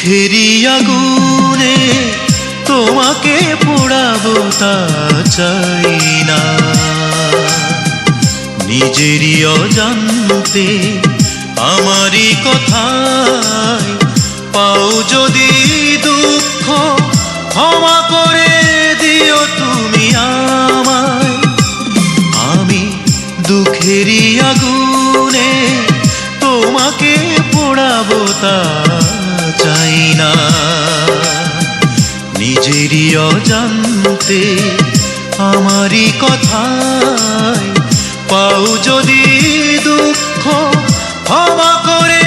চোখেরই আগুনে তোমাকে পোড়াবো তা চাই না। নিজেরই অজান্তে আমারই কথায় পাও যদি দুঃখ, ক্ষমা করে দিও তুমি আমায়। আমি দুঃখেরই আগুনে তোমাকে পোড়াবো তা চাই না নিজেরই অজান্তে আমারই কথায় পাও যদি দুঃখ ক্ষমা করে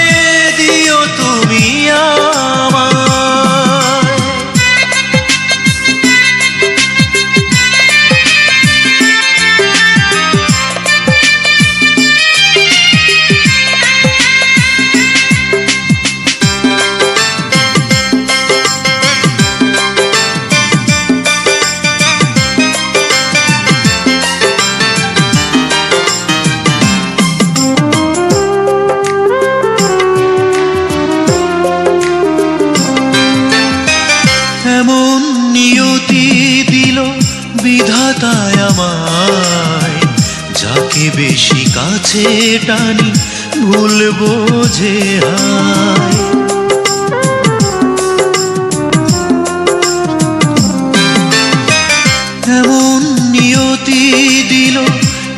বিধাতায় আমায়। যাকে বেশি কাছে টানি ভুলবো যে এমন নিয়তি দিল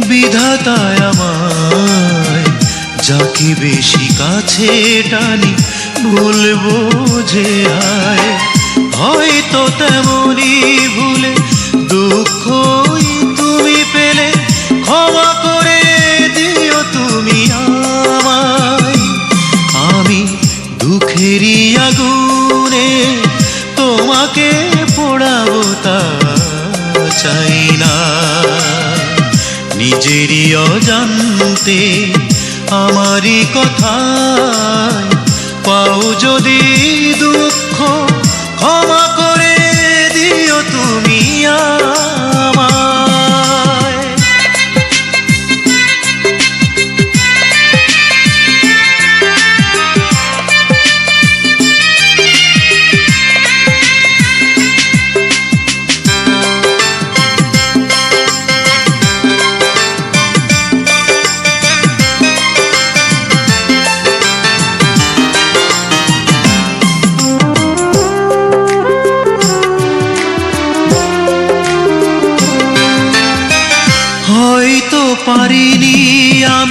বিধাতায় আমায়। যাকে বেশি কাছে টানি ভুলবো যে হায়। হয়তো তেমনি দুঃখেরই আগুনে তোমাকে পোড়াবো তা চাই না। নিজেরই অজান্তে আমারই কথা পাও যদি দুঃখ, ক্ষমা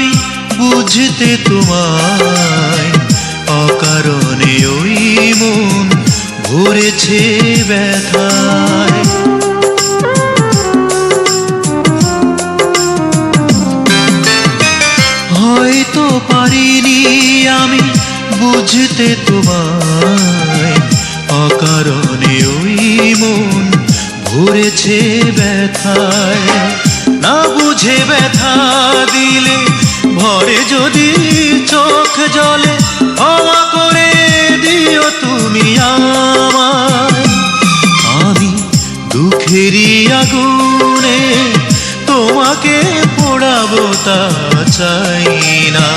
আমি বুঝতে তোমায়। অকারণে ওই মন ভরেছে ব্যথায়। হয়তো পারিনি আমি বুঝতে তোমায়। অকারণে ওই মন ভরেছে ব্যথায়। না বুঝে ব্যথা দিলে ভরে যদি চোখ জলে ক্ষমা করে দিও তুমি আমায়। আমি দুঃখেরই আগুনে তোমাকে পোড়াবো তা চাই না।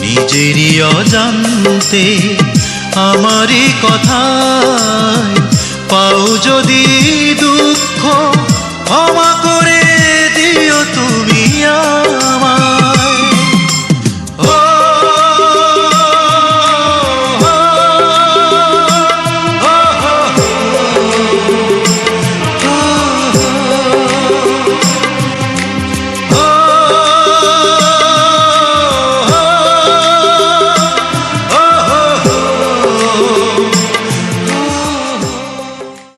নিজেরই অজান্তে আমারই কথায় পাও যদি দুঃখ করে